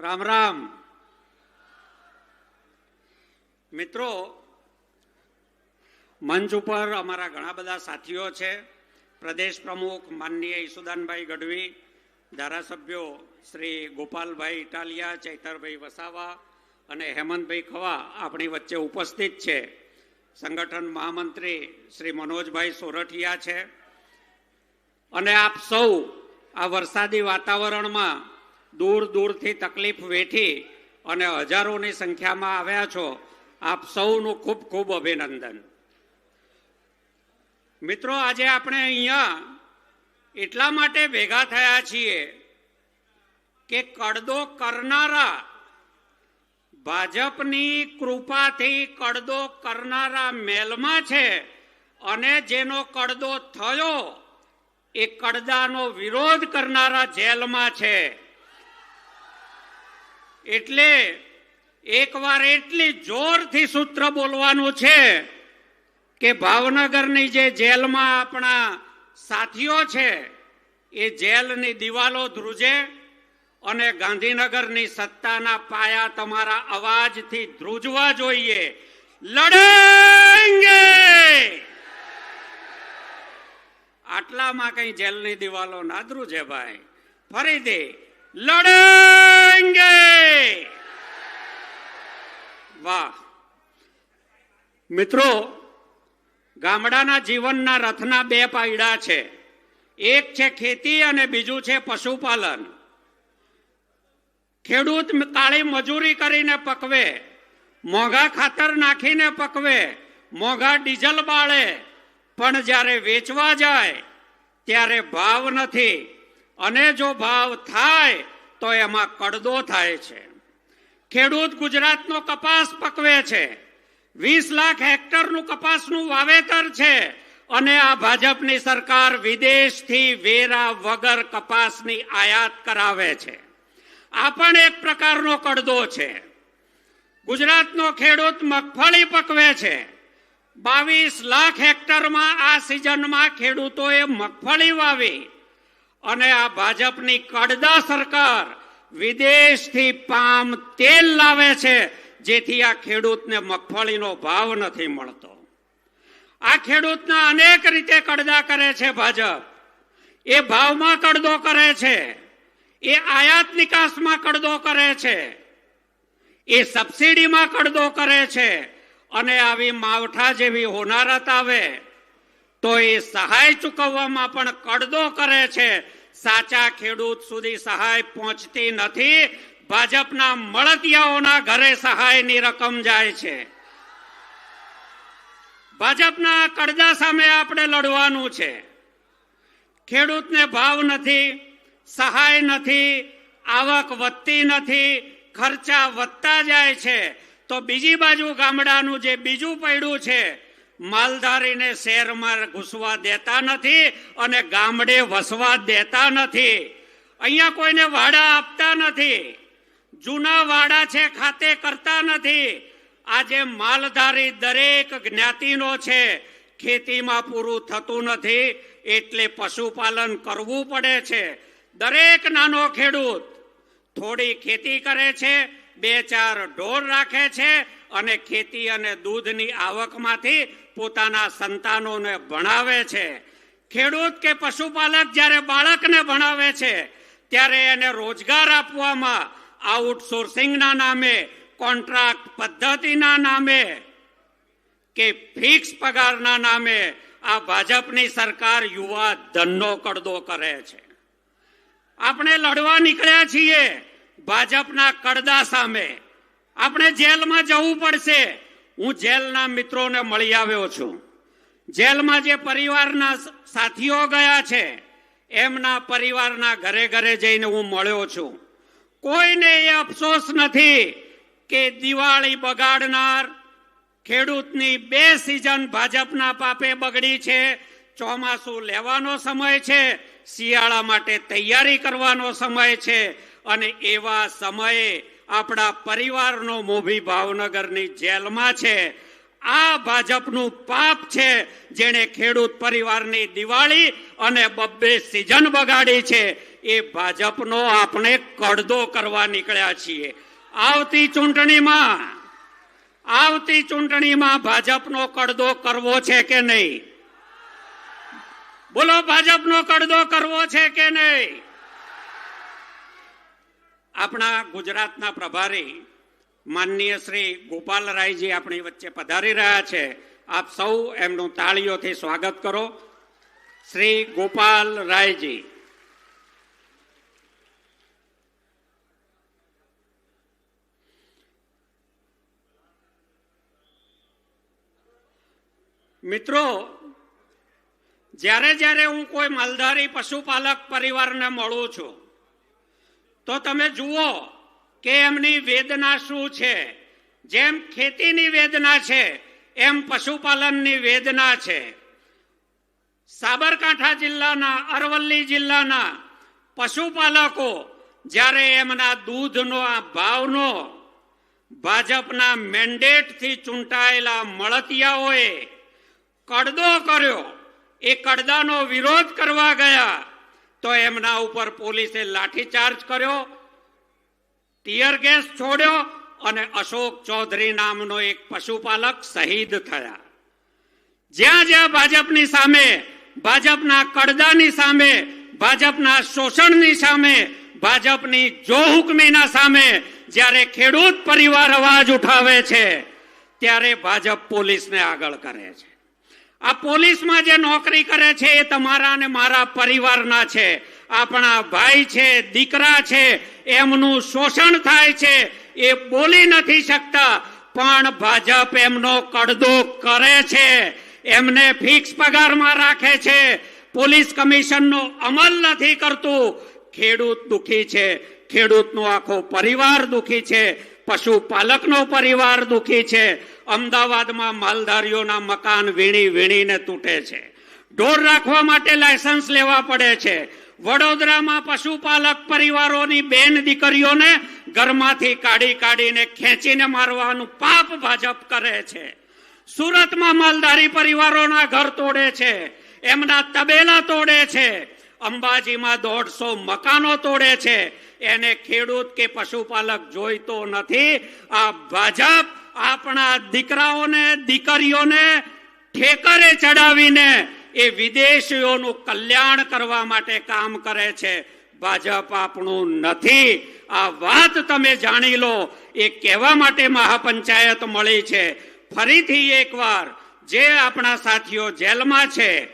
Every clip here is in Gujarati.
રામ રામ. મિત્રો, મંચ ઉપર અમારા ઘણા બધા સાથીઓ છે. પ્રદેશ પ્રમુખ માનનીય ઈસુદાનભાઈ ગઢવી, ધારાસભ્યો શ્રી ગોપાલભાઈ ઇટાલિયા, ચૈતરભાઈ વસાવા અને હેમંતભાઈ ખવા આપણી વચ્ચે ઉપસ્થિત છે. સંગઠન મહામંત્રી શ્રી મનોજભાઈ સોરઠિયા છે. અને આપ સૌ આ વરસાદી વાતાવરણમાં દૂર દૂરથી તકલીફ વેઠી અને હજારોની સંખ્યામાં આવ્યા છો, આપ સૌનું ખૂબ ખૂબ અભિનંદન. મિત્રો, આજે આપણે અહીંયા એટલા માટે ભેગા થયા છીએ કે કડદો કરનારા, ભાજપની કૃપાથી કડદો કરનારા મેલમાં છે અને જેનો કડદો થયો એ કડદાનો વિરોધ કરનારા જેલમાં છે. એટલે એકવાર એટલી જોરથી સૂત્ર બોલવાનું છે કે ભાવનગરની જે જેલમાં આપણા સાથીઓ છે, એ જેલની દિવાલો ધ્રુજે અને ગાંધીનગરની સત્તાના પાયા તમારા અવાજથી ધ્રુજવા જોઈએ. લડેંગે! આટલામાં કઈ જેલની દિવાલો ના ધ્રુજે ભાઈ. ફરીથી લડેંગે. વાહ. મિત્રો, ગામડાના જીવનના રથના બે પાયડા છે. એક છે ખેતી અને બીજું છે પશુપાલન. ખેડૂત કાળી મજૂરી કરીને પકવે, મોંઘા ખાતર નાખીને પકવે, મોંઘા ડીઝલ બાળે. પણ જ્યારે વેચવા જાય, ત્યારે ભાવ નથી. અને જો ભાવ થાય, તો એમાં કડદો થાય છે. ખેડૂત ગુજરાતનો કપાસ પકવે છે. વીસ લાખ હેક્ટરનું કપાસનું વાવેતર છે અને આ ભાજપની સરકાર વિદેશથી વેરા વગર કપાસની આયાત કરાવે છે. આ પણ એક પ્રકારનો કડદો છે. ગુજરાતનો ખેડૂત મગફળી પકવે છે. બાવીસ લાખ હેક્ટરમાં આ સિઝનમાં ખેડૂતોએ મગફળી વાવી. અને આ ભાજપની કડદા સરકાર વિદેશથી પામ તેલ લાવે છે, જેથી આ ખેડૂતને મગફળીનો ભાવ નથી મળતો. આ ખેડૂતના અનેક રીતે કડદા કરે છે ભાજપ. એ ભાવમાં કડદો કરે છે. એ આયાત નિકાસમાં કડદો કરે છે. એ સબસિડીમાં કડદો કરે છે. અને આવી માવઠા જેવી હોનારત આવે તો એ સહાય ચૂકવવામાં પણ કડદો કરે છે. સાચા ખેડૂત સુધી સહાય પહોંચતી નથી. ભાજપના મળતિયાઓના ઘરે સહાયની રકમ જાય છે. ભાજપના કડદા સામે આપણે લડવાનું છે. ખેડૂતને ભાવ નથી, સહાય નથી, આવક વધતી નથી, ખર્ચા વધતા જાય છે. તો બીજી બાજુ ગામડાનું જે બીજું પૈડું છે માલધારીને શહેરમાં ઘૂસવા દેતા નથી અને ગામડે વસવા દેતા નથી. અહીંયા કોઈને વાડા આપતા નથી. જૂના વાડા છે, ખાતે કરતા નથી. આજે માલધારી દરેક જ્ઞાતિનો છે. ખેતીમાં પૂરું થતું નથી, એટલે પશુપાલન કરવું પડે છે. દરેક નાનો ખેડૂત થોડી ખેતી કરે છે, બે ચાર ઢોર રાખે છે અને ખેતી અને દૂધની આવકમાંથી પોતાના સંતાનોને ભણાવે છે. ખેડૂત કે પશુપાલક જ્યારે બાળકને ભણાવે છે, ત્યારે એને રોજગાર આપવામાં આઉટસોર્સિંગના નામે, કોન્ટ્રાક્ટ પદ્ધતિના નામે કે ફિક્સ પગારના નામે આ ભાજપની સરકાર યુવા ધનનો કડદો કરે છે. આપણે લડવા નીકળ્યા છીએ ભાજપના કડદા સામે. આપણે જેલમાં જવું પડશે. હું જેલના મિત્રોને મળી આવ્યો છું. જેલમાં જે પરિવારના સાથીઓ ગયા છે, એમના પરિવારના ઘરે ઘરે જઈને હું મળ્યો છું. કોઈને એ અફસોસ નથી કે દિવાળી બગાડનાર ખેડૂતની બે સિઝન ભાજપના પાપે બગડી છે, ચોમાસું લેવાનો સમય છે, શિયાળા માટે તૈયારી કરવાનો સમય છે, અને એવા સમયે આપણા પરિવારનો મોભી ભાવનગરની જેલમાં છે. આ ભાજપનું પાપ છે જેણે ખેડૂત પરિવારની દિવાળી અને બબ્બે સિઝન બગાડી છે. એ ભાજપનો આપણે કડદો કરવા નીકળ્યા છીએ. આવતી ચૂંટણીમાં આવતી ચૂંટણીમાં ભાજપનો કડદો કરવો છે કે નહીં? બોલો, ભાજપનો કડદો કરવો છે કે નહીં? આપણા ગુજરાતના પ્રભારી માનનીય શ્રી ગોપાલરાયજી આપણી વચ્ચે પધારી રહ્યા છે. આપ સૌ એમનું તાળીઓથી સ્વાગત કરો. શ્રી ગોપાલ રાયજી. મિત્રો, જ્યારે જ્યારે હું કોઈ માલધારી પશુપાલક પરિવારને મળું છું તો તમે જુઓ કે એમની વેદના શું છે? જેમ ખેતીની વેદના છે, એમ પશુપાલનની વેદના છે. સાબરકાંઠા જિલ્લાના, અરવલ્લી જિલ્લાના પશુપાલકો જ્યારે એમના દૂધનો, આ ભાવનો ભાજપના મેન્ડેટથી ચૂંટાયેલા મળતિયાઓએ કડદો કર્યો, એ કડદાનો વિરોધ કરવા ગયા તો એમના ઉપર પોલીસે લાઠીચાર્જ કર્યો, ટીયર ગેસ છોડ્યો અને અશોક ચૌધરી નામનો એક પશુપાલક શહીદ થયા. જ્યાં જ્યાં ભાજપની સામે, ભાજપના કડદાની સામે, ભાજપના શોષણની સામે, ભાજપની જો હુકમીના સામે જ્યારે ખેડૂત પરિવાર અવાજ ઉઠાવે છે, ત્યારે ભાજપ પોલીસને આગળ કરે છે. આ પોલીસમાં જે નોકરી કરે છે એ તમારા અને મારા પરિવારના છે. આપણા ભાઈ છે, દીકરા છે, એમનું શોષણ થાય છે, એ બોલી નથી શકતા. પણ ભાજપ એમનો કડદો કરે છે. એમને ફિક્સ પગારમાં રાખે છે. પોલીસ કમિશનનો અમલ નથી કરતું. ખેડૂત દુખી છે. ખેડૂતનો આખો પરિવાર દુખી છે. પશુપાલકનો પરિવાર દુઃખી છે. અમદાવાદમાં માલધારીઓના મકાન વીણી વીણીને તૂટે છે. ઢોર રાખવા માટે લાયસન્સ લેવા પડે છે. વડોદરામાં પશુપાલક પરિવારોની બેન દીકરીઓને ઘરમાંથી કાઢી કાઢીને ખેંચીને મારવાનું પાપ ભાજપ કરે છે. સુરતમાં માલધારી પરિવારોના ઘર તોડે છે. એમના તબેલા તોડે છે. અંબાજીમાં દોઢસો મકાનો તોડે છે. એને ખેડૂત કે પશુપાલક જોઈતો નથી. આ ભાજપ આપણા દીકરાઓને, દીકરીઓને ઠેકરે ચડાવીને એ વિદેશીઓનું કલ્યાણ કરવા માટે કામ કરે છે. ભાજપ આપણું નથી. આ વાત તમે જાણી લો. એ કહેવા માટે મહાપંચાયત મળી છે. ફરીથી એકવાર જે આપણા સાથીઓ જેલમાં છે,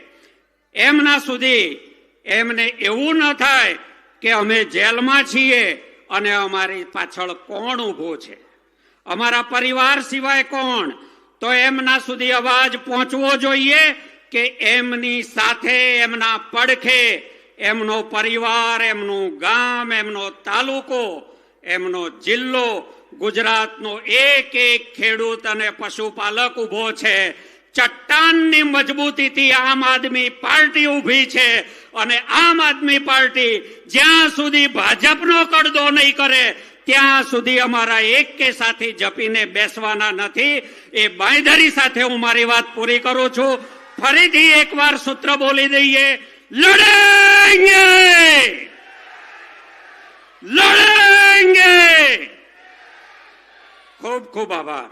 એમના સુધી એમને એવું ન થાય કે અમે જેલમાં છીએ અને અમારી પાછળ કોણ ઊભો છે. અમારા પરિવાર સિવાય કોણ? તો એમના સુધી અવાજ પહોંચવો જોઈએ કે એમની સાથે એમના પડખે એમનો પરિવાર, એમનું ગામ, એમનો તાલુકો, એમનો જિલ્લો, ગુજરાતનો એક એક ખેડૂત અને પશુપાલક ઊભો છે. ચટ્ટાનની મજબૂતીથી આમ આદમી પાર્ટી ઊભી છે. અને આમ આદમી પાર્ટી જ્યાં સુધી ભાજપનો કડદો નહીં કરે, ત્યાં સુધી અમારા એક કે સાથી જપીને બેસવાના નથી. એ બાંયધરી સાથે હું મારી વાત પૂરી કરું છું. ફરીથી એકવાર સૂત્ર બોલી દઈએ. લડેંગે! લડેંગે! ખૂબ ખૂબ આભાર.